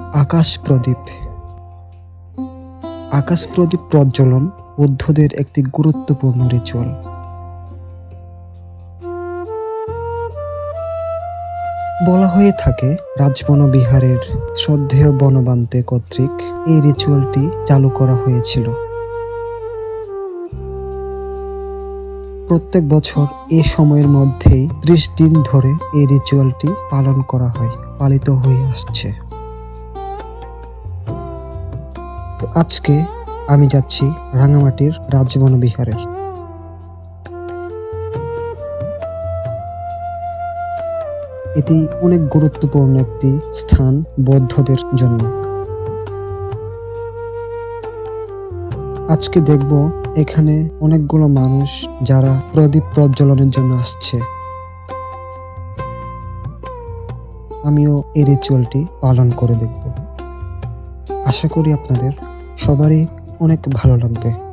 আকাশ প্রদীপ আকাশ প্রদীপ প্রজ্বলন বৌদ্ধদের একটি গুরুত্বপূর্ণ রিচুয়াল বলা হয়ে থাকে, রাজবন বিহারের শ্রদ্ধেয় বনবান্তে কর্তৃক এই রিচুয়ালটি চালু করা হয়েছিল। প্রত্যেক বছর এ সময়ের মধ্যেই ত্রিশ দিন ধরে এই রিচুয়ালটি পালন করা হয়, পালিত হয়ে আসছে। আজকে আমি যাচ্ছি রাঙামাটির রাজবন বিহারের। এটি অনেক গুরুত্বপূর্ণ একটি স্থান বৌদ্ধদের জন্য। আজকে দেখব এখানে অনেকগুলো মানুষ যারা প্রদীপ প্রজ্বলনের জন্য আসছে। আমিও এই রিচুয়ালটি পালন করে দেখব। আশা করি আপনাদের সবারই অনেক ভালো লাগবে।